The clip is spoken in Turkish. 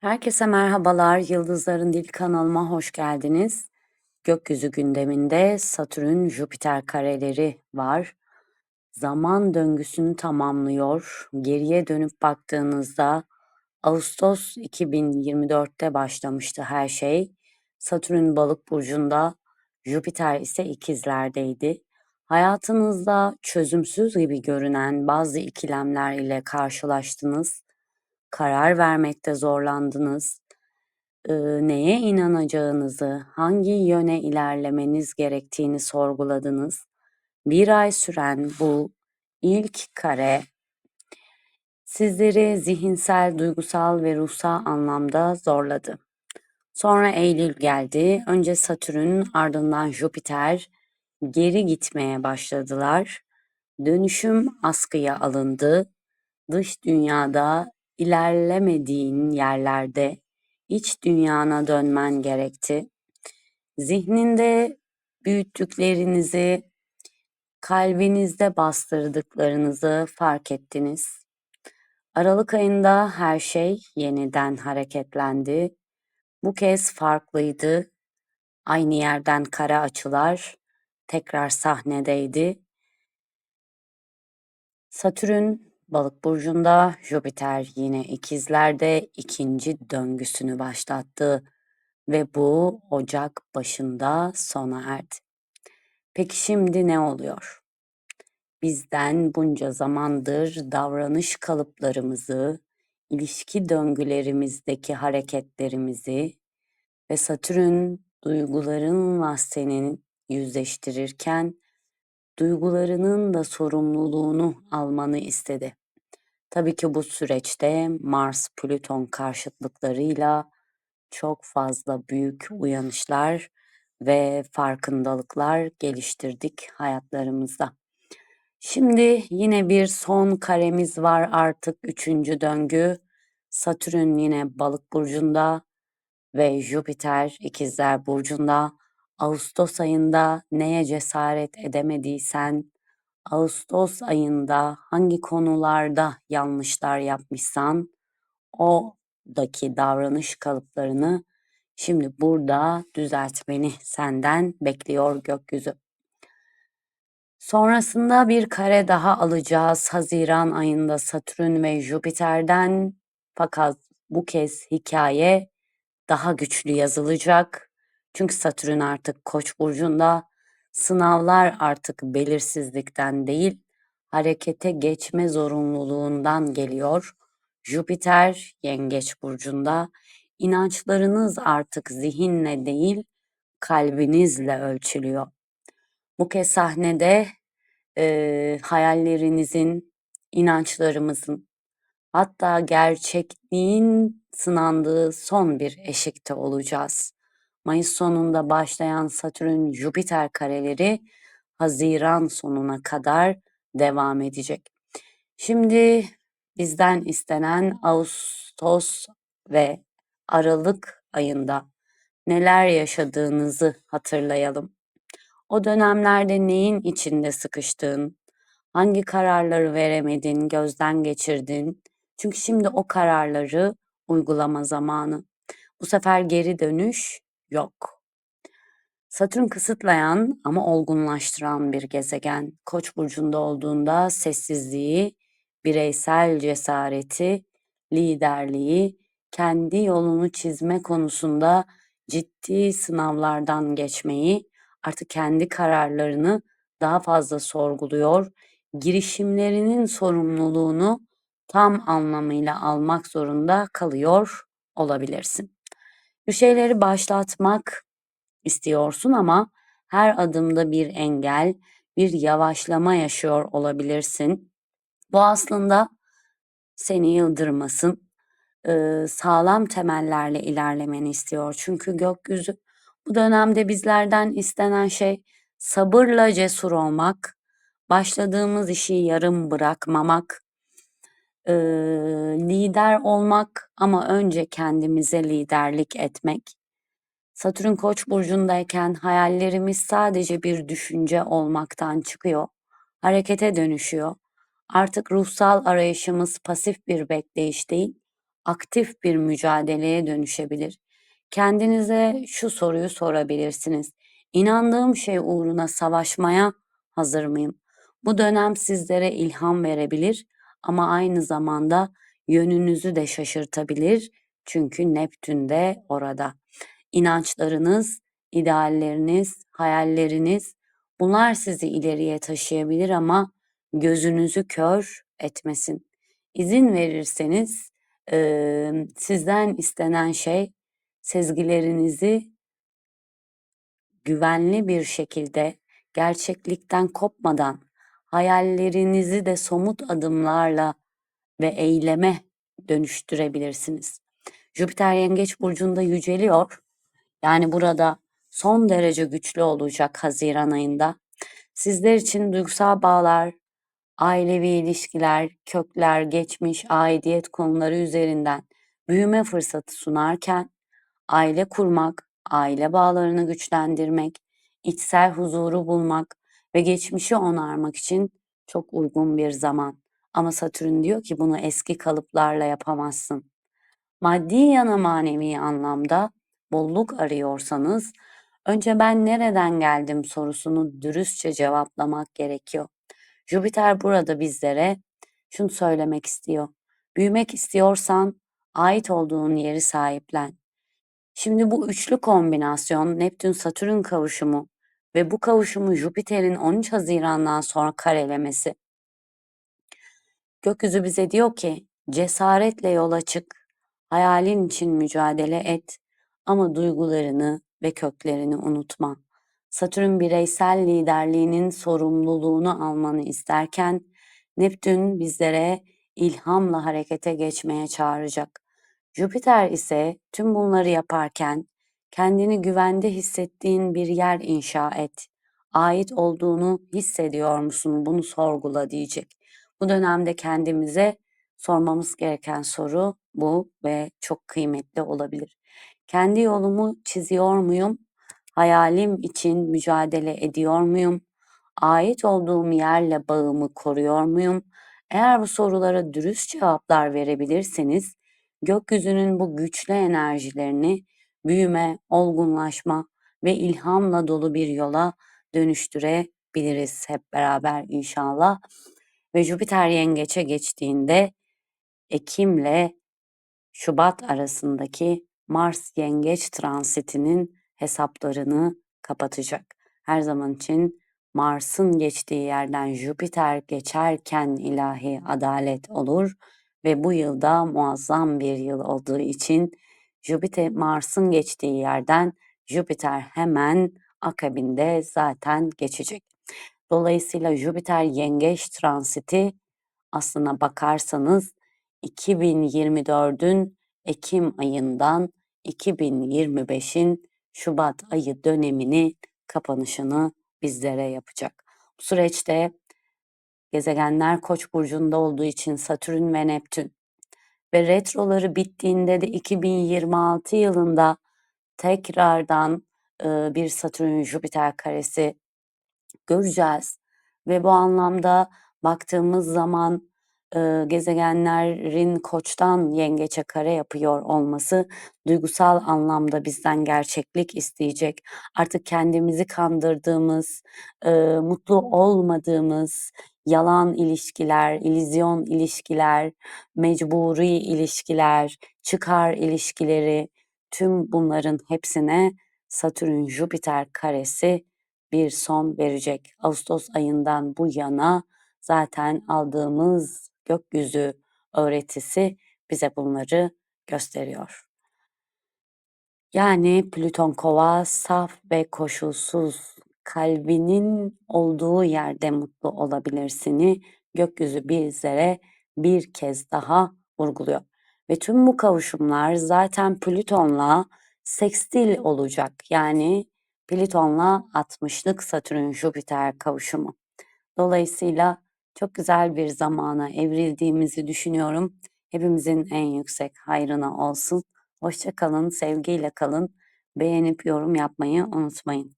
Herkese merhabalar. Yıldızların Dil kanalıma hoş geldiniz. Gökyüzü gündeminde Satürn-Jüpiter kareleri var. Zaman döngüsünü tamamlıyor. Geriye dönüp baktığınızda Ağustos 2024'te başlamıştı her şey. Satürn Balık burcunda, Jüpiter ise ikizlerdeydi. Hayatınızda çözümsüz gibi görünen bazı ikilemler ile karşılaştınız karar vermekte zorlandınız, neye inanacağınızı, hangi yöne ilerlemeniz gerektiğini sorguladınız. Bir ay süren bu ilk kare sizleri zihinsel, duygusal ve ruhsal anlamda zorladı. Sonra Eylül geldi. Önce Satürn, ardından Jüpiter geri gitmeye başladılar. Dönüşüm askıya alındı. Dış dünyada ilerlemediğin yerlerde iç dünyana dönmen gerekti. Zihninde büyüttüklerinizi, kalbinizde bastırdıklarınızı fark ettiniz. Aralık ayında her şey yeniden hareketlendi. Bu kez farklıydı. Aynı yerden kara açılar tekrar sahnedeydi. Satürn Balık burcunda, Jüpiter yine ikizlerde ikinci döngüsünü başlattı ve bu Ocak başında sona erdi. Peki şimdi ne oluyor? Bizden bunca zamandır davranış kalıplarımızı, ilişki döngülerimizdeki hareketlerimizi ve Satürn duygularınla senin yüzleştirirken duygularının da sorumluluğunu almanı istedi. Tabii ki bu süreçte Mars Plüton karşıtlıklarıyla çok fazla büyük uyanışlar ve farkındalıklar geliştirdik hayatlarımızda. Şimdi yine bir son karemiz var artık üçüncü döngü. Satürn yine balık burcunda ve Jüpiter ikizler burcunda. Ağustos ayında neye cesaret edemediysen, Ağustos ayında hangi konularda yanlışlar yapmışsan, oradaki davranış kalıplarını şimdi burada düzeltmeni senden bekliyor gökyüzü. Sonrasında bir kare daha alacağız Haziran ayında Satürn ve Jüpiter'den. Fakat bu kez hikaye daha güçlü yazılacak. Çünkü Satürn artık Koç burcunda. Sınavlar artık belirsizlikten değil, harekete geçme zorunluluğundan geliyor. Jüpiter Yengeç burcunda. İnançlarınız artık zihinle değil, kalbinizle ölçülüyor. Bu kez sahnede e, hayallerinizin, inançlarımızın, hatta gerçekliğin sınandığı son bir eşikte olacağız. Mayıs sonunda başlayan Satürn-Jüpiter kareleri Haziran sonuna kadar devam edecek. Şimdi bizden istenen Ağustos ve Aralık ayında neler yaşadığınızı hatırlayalım. O dönemlerde neyin içinde sıkıştığın, hangi kararları veremedin, gözden geçirdin. Çünkü şimdi o kararları uygulama zamanı. Bu sefer geri dönüş yok. Satürn kısıtlayan ama olgunlaştıran bir gezegen. Koç burcunda olduğunda sessizliği, bireysel cesareti, liderliği, kendi yolunu çizme konusunda ciddi sınavlardan geçmeyi, artık kendi kararlarını daha fazla sorguluyor, girişimlerinin sorumluluğunu tam anlamıyla almak zorunda kalıyor olabilirsin. Bir şeyleri başlatmak istiyorsun ama her adımda bir engel, bir yavaşlama yaşıyor olabilirsin. Bu aslında seni yıldırmasın, sağlam temellerle ilerlemeni istiyor. Çünkü gökyüzü bu dönemde bizlerden istenen şey sabırla cesur olmak, başladığımız işi yarım bırakmamak, e, lider olmak ama önce kendimize liderlik etmek. Satürn Koç burcundayken hayallerimiz sadece bir düşünce olmaktan çıkıyor, harekete dönüşüyor. Artık ruhsal arayışımız pasif bir bekleyiş değil, aktif bir mücadeleye dönüşebilir. Kendinize şu soruyu sorabilirsiniz: İnandığım şey uğruna savaşmaya hazır mıyım? Bu dönem sizlere ilham verebilir ama aynı zamanda yönünüzü de şaşırtabilir çünkü Neptün de orada. İnançlarınız, idealleriniz, hayalleriniz bunlar sizi ileriye taşıyabilir ama gözünüzü kör etmesin. İzin verirseniz eee, sizden istenen şey sezgilerinizi güvenli bir şekilde gerçeklikten kopmadan hayallerinizi de somut adımlarla ve eyleme dönüştürebilirsiniz. Jüpiter Yengeç burcunda yüceliyor. Yani burada son derece güçlü olacak Haziran ayında. Sizler için duygusal bağlar, ailevi ilişkiler, kökler, geçmiş, aidiyet konuları üzerinden büyüme fırsatı sunarken aile kurmak, aile bağlarını güçlendirmek, içsel huzuru bulmak ve geçmişi onarmak için çok uygun bir zaman. Ama Satürn diyor ki bunu eski kalıplarla yapamazsın. Maddi yana manevi anlamda bolluk arıyorsanız önce ben nereden geldim sorusunu dürüstçe cevaplamak gerekiyor. Jüpiter burada bizlere şunu söylemek istiyor. Büyümek istiyorsan ait olduğun yeri sahiplen. Şimdi bu üçlü kombinasyon Neptün-Satürn kavuşumu ve bu kavuşumu Jüpiter'in 13 Haziran'dan sonra karelemesi. Gökyüzü bize diyor ki cesaretle yola çık, hayalin için mücadele et ama duygularını ve köklerini unutma. Satürn bireysel liderliğinin sorumluluğunu almanı isterken Neptün bizlere ilhamla harekete geçmeye çağıracak. Jüpiter ise tüm bunları yaparken kendini güvende hissettiğin bir yer inşa et. Ait olduğunu hissediyor musun? Bunu sorgula diyecek. Bu dönemde kendimize sormamız gereken soru bu ve çok kıymetli olabilir. Kendi yolumu çiziyor muyum? Hayalim için mücadele ediyor muyum? Ait olduğum yerle bağımı koruyor muyum? Eğer bu sorulara dürüst cevaplar verebilirseniz gökyüzünün bu güçlü enerjilerini büyüme, olgunlaşma ve ilhamla dolu bir yola dönüştürebiliriz hep beraber inşallah. Ve Jüpiter yengeçe geçtiğinde Ekim'le Şubat arasındaki Mars yengeç transitinin hesaplarını kapatacak. Her zaman için Mars'ın geçtiği yerden Jüpiter geçerken ilahi adalet olur ve bu yılda muazzam bir yıl olduğu için Jüpiter Mars'ın geçtiği yerden Jüpiter hemen akabinde zaten geçecek. Dolayısıyla Jüpiter yengeç transiti aslına bakarsanız 2024'ün Ekim ayından 2025'in Şubat ayı dönemini kapanışını bizlere yapacak. Bu süreçte gezegenler Koç burcunda olduğu için Satürn ve Neptün ve retroları bittiğinde de 2026 yılında tekrardan e, bir Satürn Jüpiter karesi göreceğiz ve bu anlamda baktığımız zaman e, gezegenlerin koçtan yengeçe kare yapıyor olması duygusal anlamda bizden gerçeklik isteyecek. Artık kendimizi kandırdığımız, e, mutlu olmadığımız yalan ilişkiler, ilizyon ilişkiler, mecburi ilişkiler, çıkar ilişkileri tüm bunların hepsine Satürn Jüpiter karesi bir son verecek. Ağustos ayından bu yana zaten aldığımız gökyüzü öğretisi bize bunları gösteriyor. Yani Plüton kova saf ve koşulsuz kalbinin olduğu yerde mutlu olabilirsini gökyüzü bizlere bir kez daha vurguluyor. Ve tüm bu kavuşumlar zaten Plüton'la sekstil olacak. Yani Plüton'la 60'lık Satürn Jüpiter kavuşumu. Dolayısıyla çok güzel bir zamana evrildiğimizi düşünüyorum. Hepimizin en yüksek hayrına olsun. Hoşça kalın, sevgiyle kalın. Beğenip yorum yapmayı unutmayın.